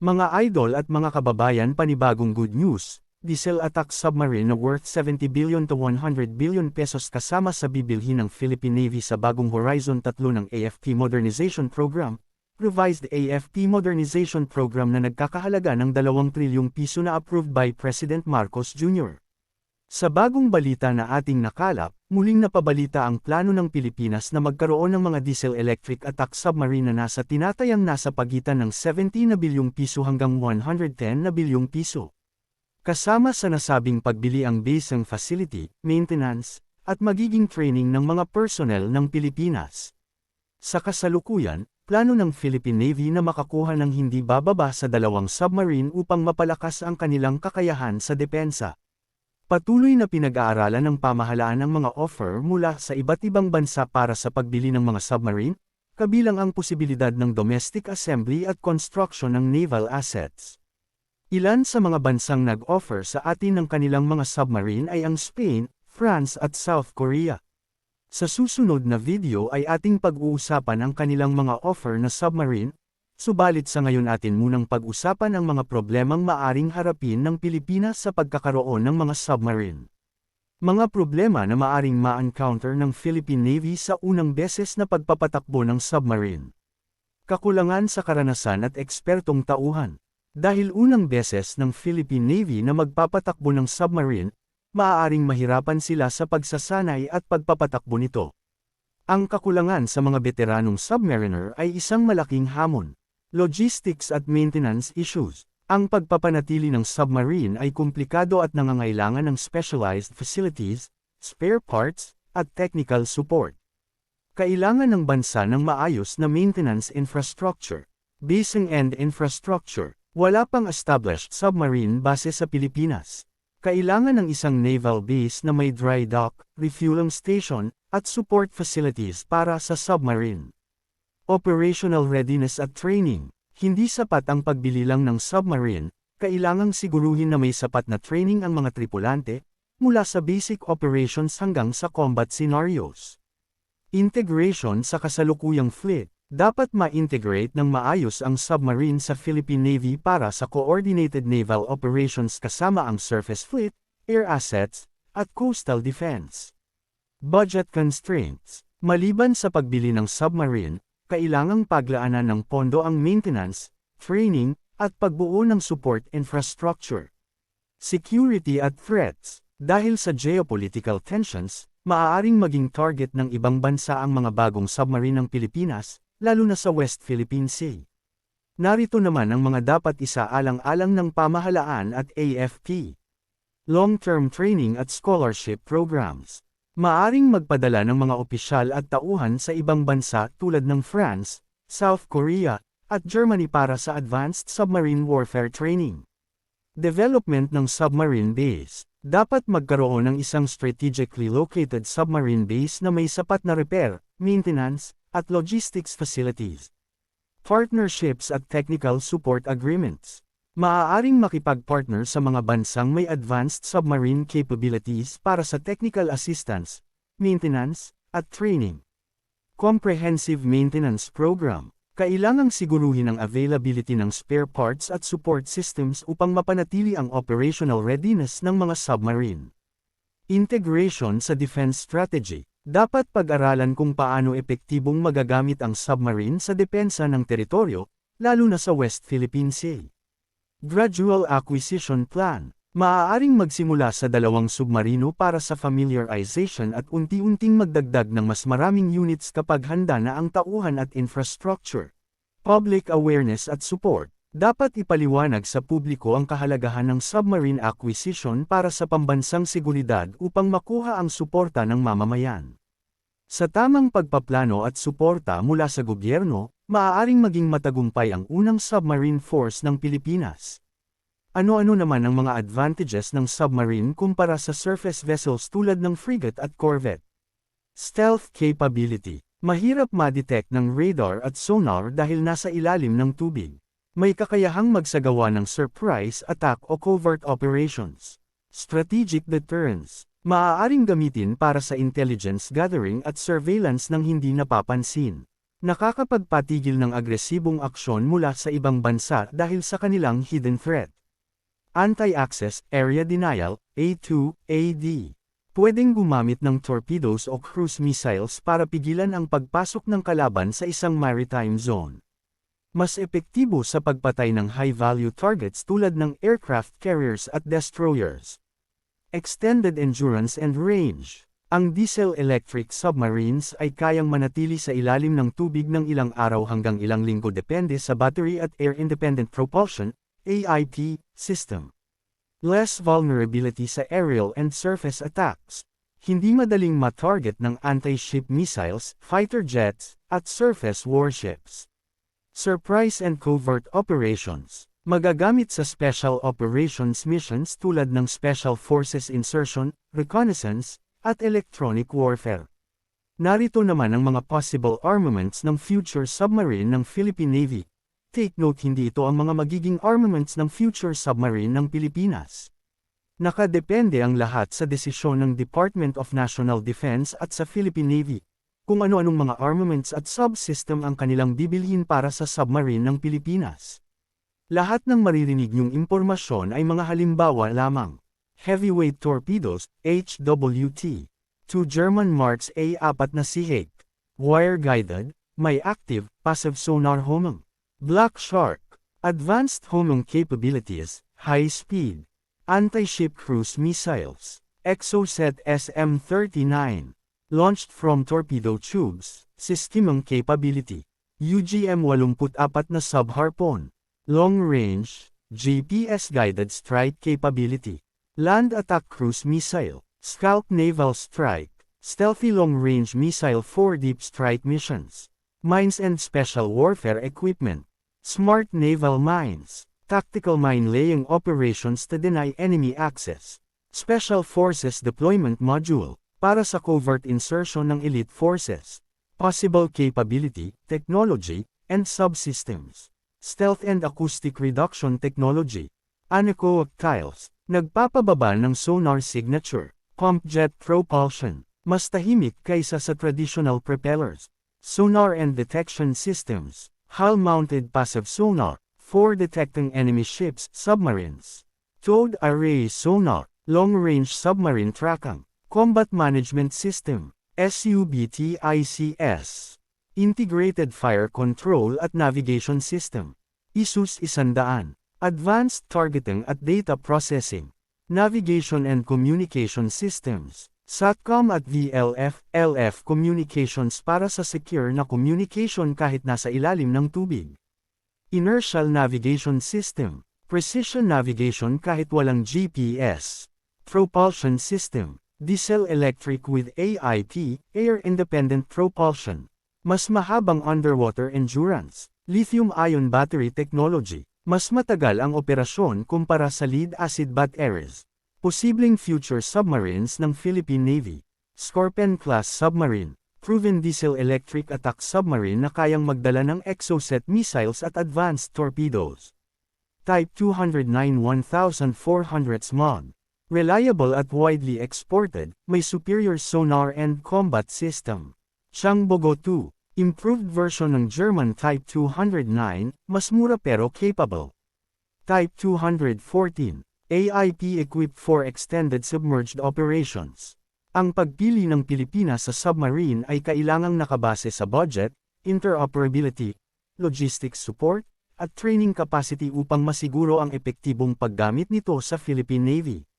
Mga idol at mga kababayan panibagong good news, diesel attack submarine na worth 70 billion to 100 billion pesos kasama sa bibilhin ng Philippine Navy sa bagong Horizon 3 ng AFP Modernization Program, revised AFP Modernization Program na nagkakahalaga ng 2 trilyong piso na approved by President Marcos Jr. Sa bagong balita na ating nakalap, muling napabalita ang plano ng Pilipinas na magkaroon ng mga diesel-electric attack submarine na nasa tinatayang nasa pagitan ng 70 na bilyong piso hanggang 110 na bilyong piso. Kasama sa nasabing pagbili ang basing facility, maintenance, at magiging training ng mga personnel ng Pilipinas. Sa kasalukuyan, plano ng Philippine Navy na makakuha ng hindi bababa sa dalawang submarine upang mapalakas ang kanilang kakayahan sa depensa. Patuloy na pinag-aaralan ng pamahalaan ang mga offer mula sa iba't ibang bansa para sa pagbili ng mga submarine, kabilang ang posibilidad ng domestic assembly at construction ng naval assets. Ilan sa mga bansang nag-offer sa atin ng kanilang mga submarine ay ang Spain, France at South Korea. Sa susunod na video ay ating pag-uusapan ang kanilang mga offer na submarine, Subalit sa ngayon atin munang pag-usapan ang mga problemang maaring harapin ng Pilipinas sa pagkakaroon ng mga submarine. Mga problema na maaring ma-encounter ng Philippine Navy sa unang beses na pagpapatakbo ng submarine. Kakulangan sa karanasan at ekspertong tauhan. Dahil unang beses ng Philippine Navy na magpapatakbo ng submarine, maaaring mahirapan sila sa pagsasanay at pagpapatakbo nito. Ang kakulangan sa mga veteranong submariner ay isang malaking hamon. Logistics at maintenance issues. Ang pagpapanatili ng submarine ay komplikado at nangangailangan ng specialized facilities, spare parts, at technical support. Kailangan ng bansa ng maayos na maintenance infrastructure, basing and infrastructure. Wala pang established submarine base sa Pilipinas. Kailangan ng isang naval base na may dry dock, refueling station, at support facilities para sa submarine. Operational readiness at training. Hindi sapat ang pagbili lang ng submarine, kailangang siguruhin na may sapat na training ang mga tripulante, mula sa basic operations hanggang sa combat scenarios. Integration sa kasalukuyang fleet. Dapat ma-integrate ng maayos ang submarine sa Philippine Navy para sa coordinated naval operations kasama ang surface fleet, air assets, at coastal defense. Budget constraints. Maliban sa pagbili ng submarine, kailangang paglaanan ng pondo ang maintenance, training, at pagbuo ng support infrastructure. Security at threats. Dahil sa geopolitical tensions, maaaring maging target ng ibang bansa ang mga bagong submarine ng Pilipinas, lalo na sa West Philippine Sea. Narito naman ang mga dapat isaalang-alang ng pamahalaan at AFP. Long-term training at scholarship programs. Maaring magpadala ng mga opisyal at tauhan sa ibang bansa tulad ng France, South Korea, at Germany para sa advanced submarine warfare training. Development ng submarine base. Dapat magkaroon ng isang strategically located submarine base na may sapat na repair, maintenance, at logistics facilities. Partnerships at technical support agreements. Maaaring makipag-partner sa mga bansang may advanced submarine capabilities para sa technical assistance, maintenance, at training. Comprehensive Maintenance Program Kailangang siguruhin ang availability ng spare parts at support systems upang mapanatili ang operational readiness ng mga submarine. Integration sa defense strategy Dapat pag-aralan kung paano epektibong magagamit ang submarine sa depensa ng teritoryo, lalo na sa West Philippine Sea. Gradual Acquisition Plan Maaaring magsimula sa dalawang submarino para sa familiarization at unti-unting magdagdag ng mas maraming units kapag handa na ang tauhan at infrastructure. Public awareness at support Dapat ipaliwanag sa publiko ang kahalagahan ng submarine acquisition para sa pambansang seguridad upang makuha ang suporta ng mamamayan. Sa tamang pagpaplano at suporta mula sa gobyerno, maaaring maging matagumpay ang unang submarine force ng Pilipinas. Ano-ano naman ang mga advantages ng submarine kumpara sa surface vessels tulad ng frigate at corvette? Stealth capability. Mahirap ma-detect ng radar at sonar dahil nasa ilalim ng tubig. May kakayahang magsagawa ng surprise attack o covert operations. Strategic deterrence. Maaaring gamitin para sa intelligence gathering at surveillance ng hindi napapansin. Nakakapagpatigil ng agresibong aksyon mula sa ibang bansa dahil sa kanilang hidden threat. Anti-access, area denial, A2, AD. Pwedeng gumamit ng torpedoes o cruise missiles para pigilan ang pagpasok ng kalaban sa isang maritime zone. Mas epektibo sa pagpatay ng high-value targets tulad ng aircraft carriers at destroyers. Extended endurance and range. Ang diesel-electric submarines ay kayang manatili sa ilalim ng tubig ng ilang araw hanggang ilang linggo depende sa battery at air-independent propulsion, AIP, system. Less vulnerability sa aerial and surface attacks. Hindi madaling ma-target ng anti-ship missiles, fighter jets, at surface warships. Surprise and covert operations. Magagamit sa special operations missions tulad ng Special Forces Insertion, Reconnaissance, at Electronic Warfare. Narito naman ang mga possible armaments ng future submarine ng Philippine Navy. Take note hindi ito ang mga magiging armaments ng future submarine ng Pilipinas. Nakadepende ang lahat sa desisyon ng Department of National Defense at sa Philippine Navy, kung ano-anong mga armaments at subsystem ang kanilang bibilhin para sa submarine ng Pilipinas. Lahat ng maririnig niyong impormasyon ay mga halimbawa lamang. Heavyweight torpedoes, HWT. Two German Marks A4 na CH. Wire-guided, may active, passive sonar homing. Black Shark. Advanced homing capabilities, high speed. Anti-ship cruise missiles. Exocet SM-39. Launched from torpedo tubes, systeming capability. UGM-84 na sub-harpoon. Long range, GPS-guided strike capability. Land attack cruise missile. Scalp naval strike. Stealthy long-range missile for deep strike missions. Mines and special warfare equipment. Smart naval mines. Tactical mine laying operations to deny enemy access. Special Forces Deployment Module. Para sa covert insertion ng elite forces. Possible capability, technology, and subsystems. Stealth and Acoustic Reduction Technology. Anechoic Tiles, nagpapababa ng sonar signature, pump jet propulsion, mas tahimik kaysa sa traditional propellers. Sonar and Detection Systems, hull-mounted passive sonar, for detecting enemy ships, submarines. Towed Array Sonar, long-range submarine tracking, combat management system, SUBTICS. Integrated Fire Control at Navigation System. ISUS 100. Advanced Targeting at Data Processing. Navigation and Communication Systems. SATCOM at VLF, LF Communications para sa secure na communication kahit nasa ilalim ng tubig. Inertial Navigation System. Precision Navigation kahit walang GPS. Propulsion System. Diesel electric with AIP, Air Independent Propulsion. Mas mahabang underwater endurance, lithium-ion battery technology, mas matagal ang operasyon kumpara sa lead-acid batteries. Posibleng future submarines ng Philippine Navy. Scorpion-class submarine, proven diesel-electric attack submarine na kayang magdala ng exocet missiles at advanced torpedoes. Type 209 1400 SMOG. Reliable at widely exported, may superior sonar and combat system. Changbogo 2, improved version ng German Type 209, mas mura pero capable. Type 214, AIP equipped for extended submerged operations. Ang pagpili ng Pilipinas sa submarine ay kailangang nakabase sa budget, interoperability, logistics support, at training capacity upang masiguro ang epektibong paggamit nito sa Philippine Navy.